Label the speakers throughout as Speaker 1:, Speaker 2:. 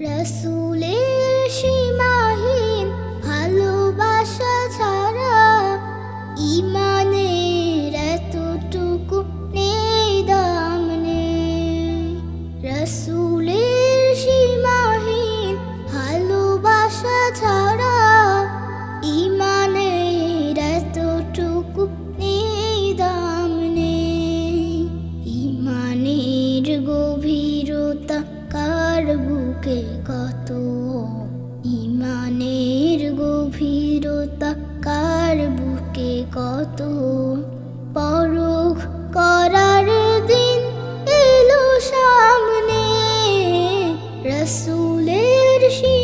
Speaker 1: রসুলের সীমাহীন কত ইমানের গভীরতা কার বুকে কত পরখ করার দিন এলো সামনে। রসুলের সীমাহীন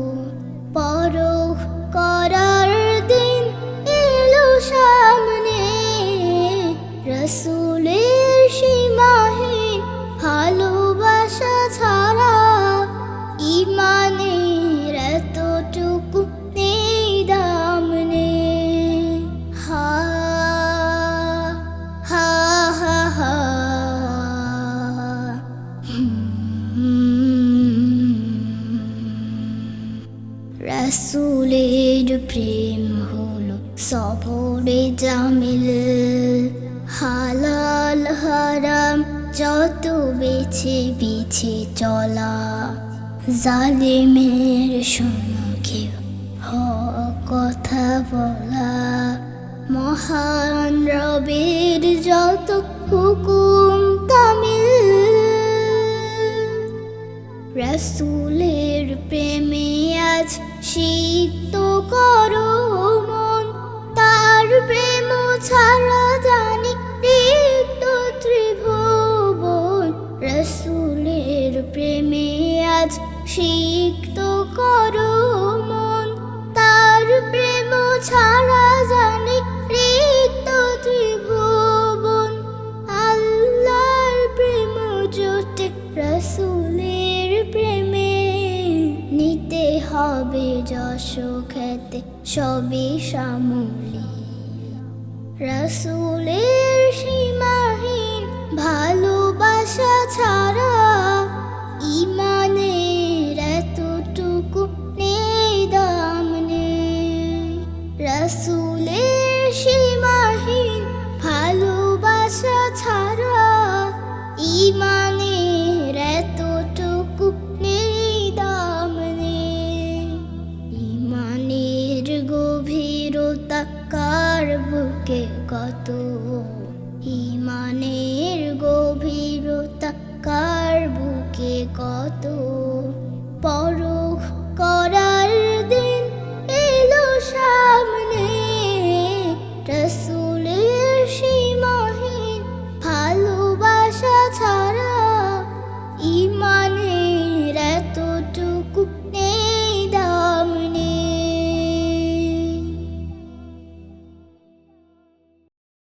Speaker 1: পরখ রসুলের প্রেম হলো সবরে জামিল। হালাল, হারাম, যত বেছে বেছে চলা। জালিমের শোনো হক কথা বলা। মহান রবের যত হুকুম রসুলের প্রেমে আজ শীত করো মন, তার প্রেম ছাড়া জানি রিক্ত ত্রিভুবন। রসুলের প্রেমে আজ সিক্ত সবই সামলি রসুলের সীমাহীন ভালোবাসা ছাড়া বুকে কত